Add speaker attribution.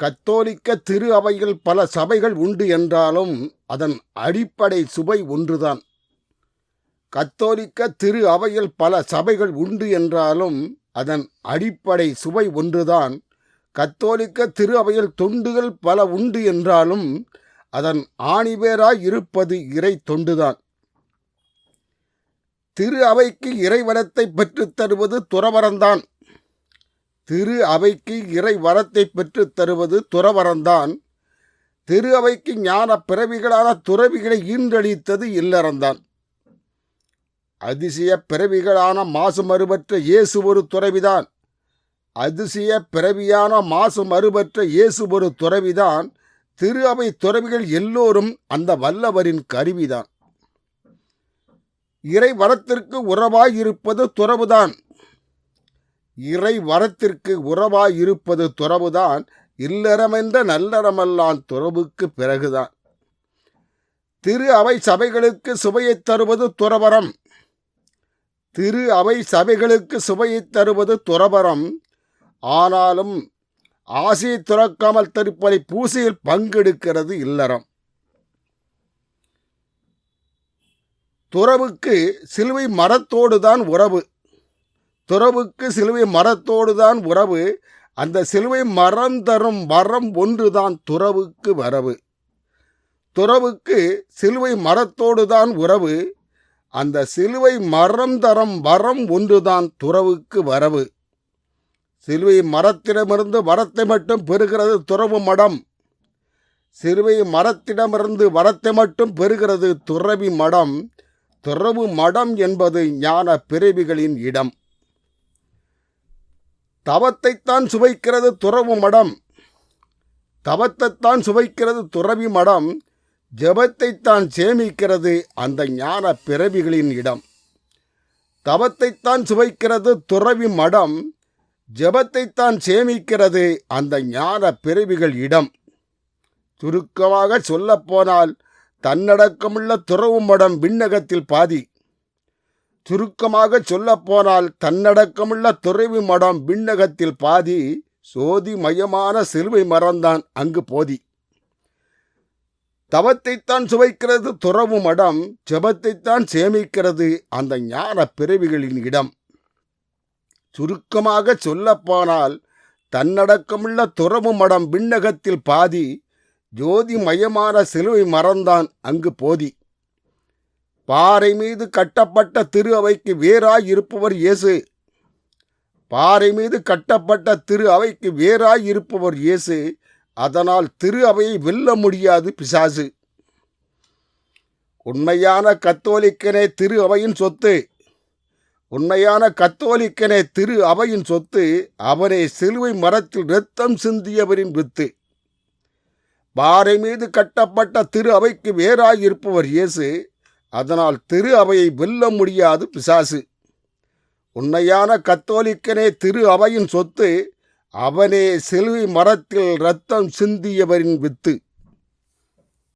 Speaker 1: கத்தோலிக்க திரு அவையில் பல சபைகள் உண்டு என்றாலும் அதன் அடிப்படை சுவை ஒன்றுதான். கத்தோலிக்க திரு அவையில் பல சபைகள் உண்டு என்றாலும் அதன் அடிப்படை சுவை ஒன்றுதான். கத்தோலிக்க திரு அவையில் தொண்டுகள் பல உண்டு என்றாலும் அதன் ஆணிவேராய் இருப்பது இறை தொண்டுதான். திரு அவைக்கு இறைவனத்தை பெற்றுத் தருவது துறவரம்தான் திரு அவைக்கு இறை வரத்தை பெற்றுத் தருவது துறவரந்தான் திரு அவைக்கு ஞான பிறவிகளான துறவிகளை ஈன்றளித்தது இல்லறந்தான். அதிசய பிறவிகளான மாசு மறுபற்ற இயேசு ஒரு துறவிதான். அதிசய பிறவியான மாசு மறுபற்ற இயேசு ஒரு துறவிதான். திரு அவை துறவிகள் எல்லோரும் அந்த வல்லவரின் கருவிதான். இறை வரத்திற்கு உறவாயிருப்பது துறவுதான். இறை வரத்திற்கு உறவாயிருப்பது துறவுதான் இல்லறமென்ற நல்லறமெல்லாம் துறவுக்கு பிறகுதான். திரு அவை சபைகளுக்கு சுவையை தருவது துறவரம் திரு அவை சபைகளுக்கு சுவையை தருவது துறவரம் ஆனாலும் ஆசையை துறக்காமல் திருப்பலை பூசையில் பங்கெடுக்கிறது இல்லறம். துறவுக்கு சிலுவை மரத்தோடுதான் உறவு. துறவுக்கு சிலுவை மரத்தோடுதான் உறவு. அந்த சிலுவை மரம் தரும் வரம் ஒன்றுதான் துறவுக்கு வரவு. துறவுக்கு சிலுவை மரத்தோடுதான் உறவு. அந்த சிலுவை மரம் தரம் வரம் ஒன்றுதான் துறவுக்கு வரவு. சிலுவை மரத்திடமிருந்து வரத்தை மட்டும் பெறுகிறது துறவு மடம். சிலுவை மரத்திடமிருந்து வரத்தை மட்டும் பெறுகிறது துறவி மடம். துறவு மடம் என்பது ஞான பிறவிகளின் இடம். தவத்தைத்தான் சுவைக்கிறது துறவு மடம். தவத்தைத்தான் சுவைக்கிறது துறவி மடம். ஜெபத்தைத்தான் சேமிக்கிறது அந்த ஞான பிறவிகளின் இடம். தவத்தைத்தான் சுவைக்கிறது துறவி மடம். ஜெபத்தைத்தான் சேமிக்கிறது அந்த ஞான பிறவிகள் இடம். சுருக்கமாக சொல்லப்போனால் தன்னடக்கமுள்ள துறவு மடம் விண்ணகத்தில் பாதி. சுருக்கமாக சொல்லப்போனால் தன்னடக்கமுள்ள துறவி மடம் விண்ணகத்தில் பாதி சோதி மயமான சிறுவை மரம்தான் அங்கு போதி. தவத்தைத்தான் சுவைக்கிறது துறவு மடம் ஜபத்தைத்தான் சேமிக்கிறது அந்த ஞான பிறவிகளின் இடம். சுருக்கமாக சொல்லப்போனால் தன்னடக்கமுள்ள துறவு மடம் விண்ணகத்தில் பாதி ஜோதி மயமான சிலுவை மரம்தான் அங்கு போதி. பாறை மீது கட்டப்பட்ட திரு அவைக்கு வேறாய் இருப்பவர் இயேசு. பாறை மீது கட்டப்பட்ட திரு அவைக்கு வேறாய் இருப்பவர் இயேசு. அதனால் திரு அவையை வெல்ல முடியாது பிசாசு. உண்மையான கத்தோலிக்கனே திரு அவையின் சொத்து. உண்மையான கத்தோலிக்கனே திரு அவையின் சொத்து. அவனே சிலுவை மரத்தில் இரத்தம் சிந்தியவரின் வித்து. பாறை மீது கட்டப்பட்ட திரு அவைக்கு வேறாயிருப்பவர் இயேசு. அதனால் திரு அவையை வெல்ல முடியாது பிசாசு. உண்மையான கத்தோலிக்கனே திரு அவையின் சொத்து அவனே சிலுவை மரத்தில் ரத்தம் சிந்தியவரின் வித்து.